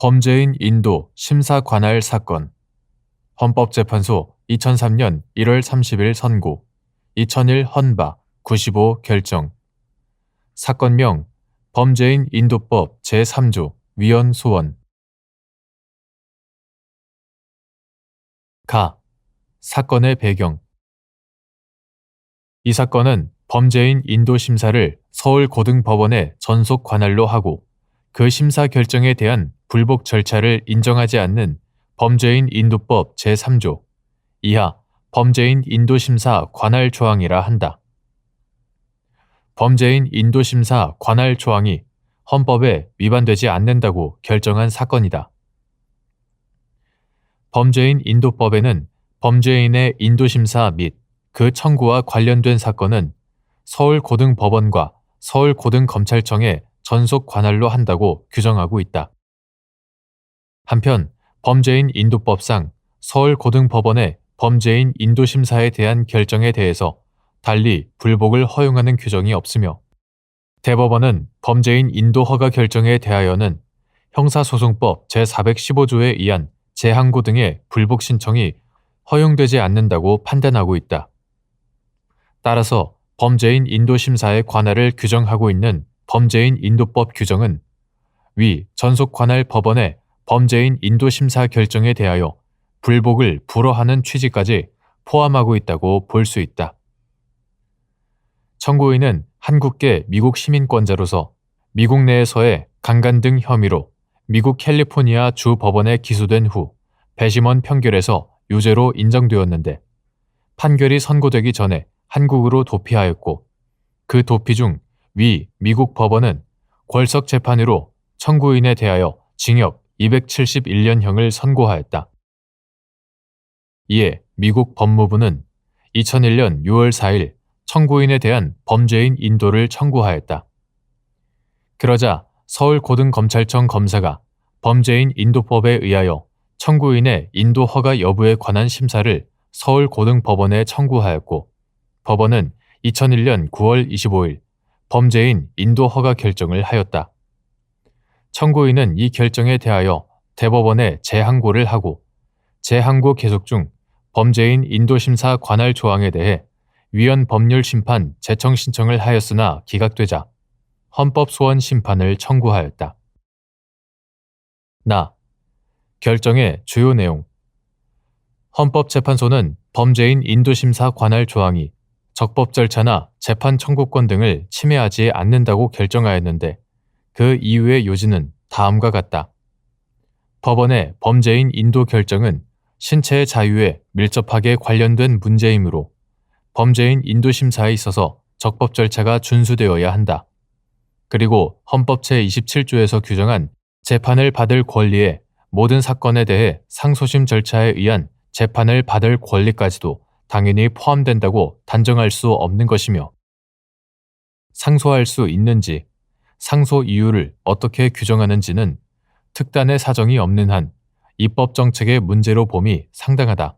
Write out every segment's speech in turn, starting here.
범죄인 인도 심사 관할 사건. 헌법재판소 2003년 1월 30일 선고. 2001 헌바 95 결정. 사건명 범죄인 인도법 제3조 위헌 소원. 가. 사건의 배경. 이 사건은 범죄인 인도 심사를 서울고등법원에 전속 관할로 하고 그 심사 결정에 대한 불복 절차를 인정하지 않는 범죄인 인도법 제3조 이하 범죄인 인도심사 관할 조항이라 한다. 범죄인 인도심사 관할 조항이 헌법에 위반되지 않는다고 결정한 사건이다. 범죄인 인도법에는 범죄인의 인도심사 및 그 청구와 관련된 사건은 서울고등법원과 서울고등검찰청에 전속 관할로 한다고 규정하고 있다. 한편 범죄인 인도법상 서울고등법원의 범죄인 인도심사에 대한 결정에 대해서 달리 불복을 허용하는 규정이 없으며 대법원은 범죄인 인도 허가 결정에 대하여는 형사소송법 제415조에 의한 재항고 등의 불복 신청이 허용되지 않는다고 판단하고 있다. 따라서 범죄인 인도심사의 관할을 규정하고 있는 범죄인 인도법 규정은 위 전속 관할 법원의 범죄인 인도 심사 결정에 대하여 불복을 불허하는 취지까지 포함하고 있다고 볼 수 있다. 청구인은 한국계 미국 시민권자로서 미국 내에서의 강간 등 혐의로 미국 캘리포니아 주 법원에 기소된 후 배심원 평결에서 유죄로 인정되었는데 판결이 선고되기 전에 한국으로 도피하였고 그 도피 중 위 미국 법원은 궐석 재판으로 청구인에 대하여 징역 271년형을 선고하였다. 이에 미국 법무부는 2001년 6월 4일 청구인에 대한 범죄인 인도를 청구하였다. 그러자 서울고등검찰청 검사가 범죄인 인도법에 의하여 청구인의 인도 허가 여부에 관한 심사를 서울고등법원에 청구하였고 법원은 2001년 9월 25일 범죄인 인도 허가 결정을 하였다. 청구인은 이 결정에 대하여 대법원에 재항고를 하고 재항고 계속 중 범죄인 인도심사 관할 조항에 대해 위헌 법률 심판 재청 신청을 하였으나 기각되자 헌법 소원 심판을 청구하였다. 나 결정의 주요 내용 헌법재판소는 범죄인 인도심사 관할 조항이 적법 절차나 재판 청구권 등을 침해하지 않는다고 결정하였는데 그 이후의 요지는 다음과 같다. 법원의 범죄인 인도 결정은 신체의 자유에 밀접하게 관련된 문제이므로 범죄인 인도 심사에 있어서 적법 절차가 준수되어야 한다. 그리고 헌법 제27조에서 규정한 재판을 받을 권리에 모든 사건에 대해 상소심 절차에 의한 재판을 받을 권리까지도 당연히 포함된다고 단정할 수 없는 것이며 상소할 수 있는지 상소 이유를 어떻게 규정하는지는 특단의 사정이 없는 한 입법 정책의 문제로 봄이 상당하다.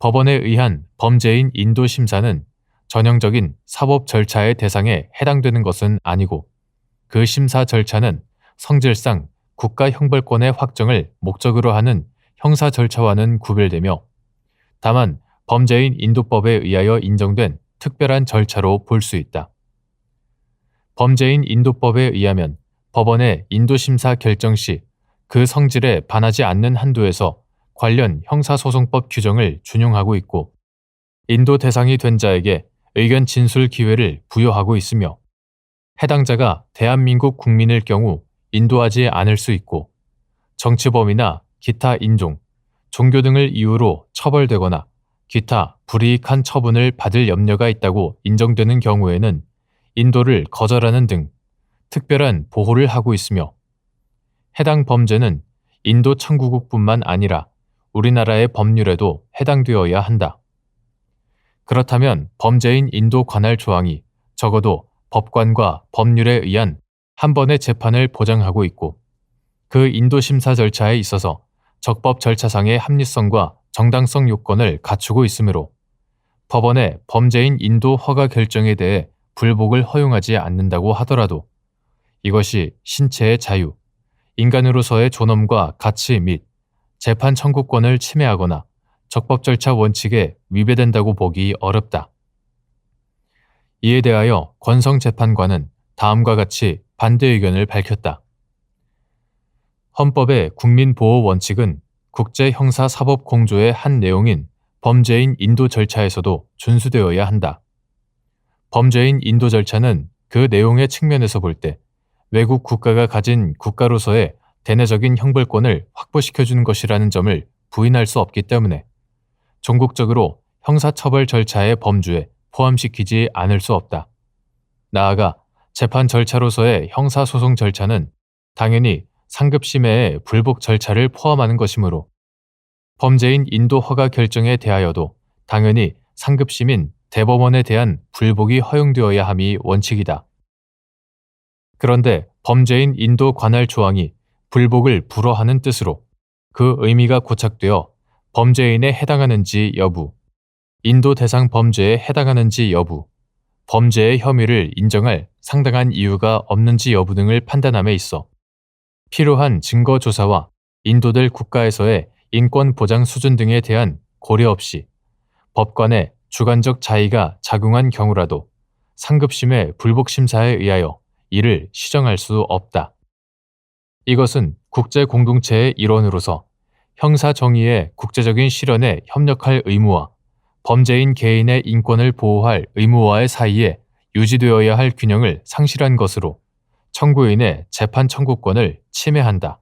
법원에 의한 범죄인 인도 심사는 전형적인 사법 절차의 대상에 해당되는 것은 아니고 그 심사 절차는 성질상 국가 형벌권의 확정을 목적으로 하는 형사 절차와는 구별되며 다만 범죄인 인도법에 의하여 인정된 특별한 절차로 볼 수 있다. 범죄인 인도법에 의하면 법원의 인도심사 결정 시 그 성질에 반하지 않는 한도에서 관련 형사소송법 규정을 준용하고 있고 인도 대상이 된 자에게 의견 진술 기회를 부여하고 있으며 해당자가 대한민국 국민일 경우 인도하지 않을 수 있고 정치범이나 기타 인종, 종교 등을 이유로 처벌되거나 기타 불이익한 처분을 받을 염려가 있다고 인정되는 경우에는 인도를 거절하는 등 특별한 보호를 하고 있으며 해당 범죄는 인도 청구국뿐만 아니라 우리나라의 법률에도 해당되어야 한다. 그렇다면 범죄인 인도 관할 조항이 적어도 법관과 법률에 의한 한 번의 재판을 보장하고 있고 그 인도 심사 절차에 있어서 적법 절차상의 합리성과 정당성 요건을 갖추고 있으므로 법원의 범죄인 인도 허가 결정에 대해 불복을 허용하지 않는다고 하더라도 이것이 신체의 자유, 인간으로서의 존엄과 가치 및 재판 청구권을 침해하거나 적법 절차 원칙에 위배된다고 보기 어렵다. 이에 대하여 권성재판관은 다음과 같이 반대 의견을 밝혔다. 헌법의 국민보호 원칙은 국제 형사 사법 공조의 한 내용인 범죄인 인도 절차에서도 준수되어야 한다. 범죄인 인도 절차는 그 내용의 측면에서 볼 때 외국 국가가 가진 국가로서의 대내적인 형벌권을 확보시켜 주는 것이라는 점을 부인할 수 없기 때문에 종국적으로 형사처벌 절차의 범주에 포함시키지 않을 수 없다. 나아가 재판 절차로서의 형사소송 절차는 당연히 상급 심해의 불복 절차를 포함하는 것이므로 범죄인 인도 허가 결정에 대하여도 당연히 상급 심인 대법원에 대한 불복이 허용되어야 함이 원칙이다. 그런데 범죄인 인도 관할 조항이 불복을 불허하는 뜻으로 그 의미가 고착되어 범죄인에 해당하는지 여부, 인도 대상 범죄에 해당하는지 여부, 범죄의 혐의를 인정할 상당한 이유가 없는지 여부 등을 판단함에 있어 필요한 증거 조사와 인도될 국가에서의 인권 보장 수준 등에 대한 고려 없이 법관의 주관적 자의가 작용한 경우라도 상급심의 불복 심사에 의하여 이를 시정할 수 없다. 이것은 국제 공동체의 일원으로서 형사 정의의 국제적인 실현에 협력할 의무와 범죄인 개인의 인권을 보호할 의무와의 사이에 유지되어야 할 균형을 상실한 것으로 청구인의 재판 청구권을 침해한다.